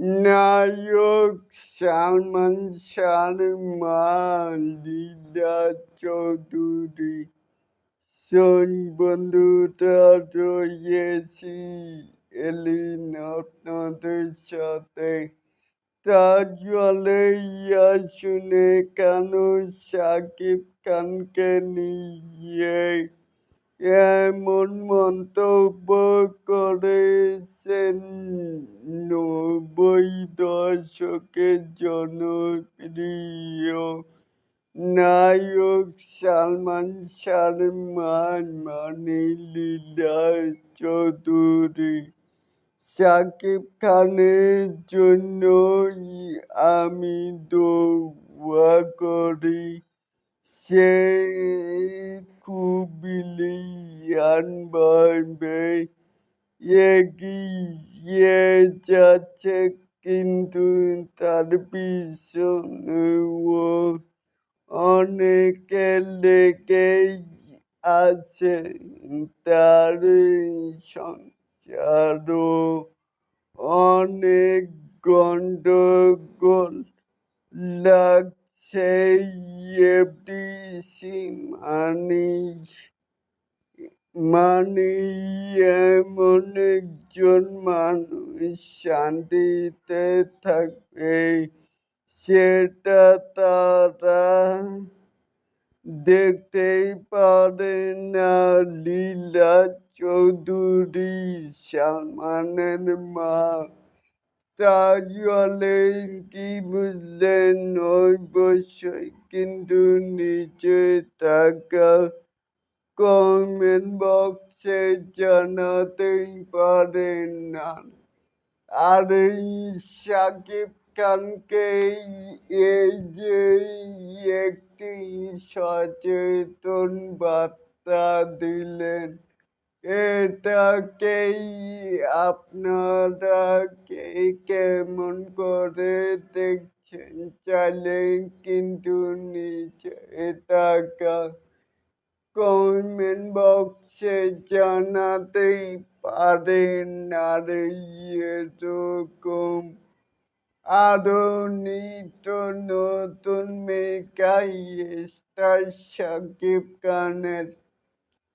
নায়ক সালমান শাহর মা লীলা চৌধুরী শোন বন্ধুরা রয়েছি এলিন আপনাদের সাথে ইয়া শুনে কেন সাকিব খানকে নিয়ে এমন মন্তব্য করেছেন নব্বই দশকের জনপ্রিয় নায়ক সালমান শাহর মানে লীলা চৌধুরী, সাকিব খানের জন্য আমি দোয়া করি। সে খুব বিলিয়ানভাবে এগিয়ে যাচ্ছে কিন্তু তার পিছনেও আছে তার অনেক গন্ডগোল লাগছে এফডিসি মানে মানে এমন একজন মানুষ শান্তিতে থাকবে, সেটা তারা দেখতেই পারে না। লীলা চৌধুরী, সালমানের মা তাহলে কি বুঝলেন অবশ্যই কিন্তু নিচে থাকা কমেন্ট বক্সে জানাতেই পারেন না। আর এই সাকিব খানকে এই যে একটি সচেতন বার্তা দিলেন। এটাকেই আপনারা কে কেমন করে দেখছেন? চাইলে কিন্তু নিচে থাকা কমেন্ট বক্সে জানাতেই পারেন আর এরকম আরও নিত্য নতুন মেকাই স্টার সাকিব খানের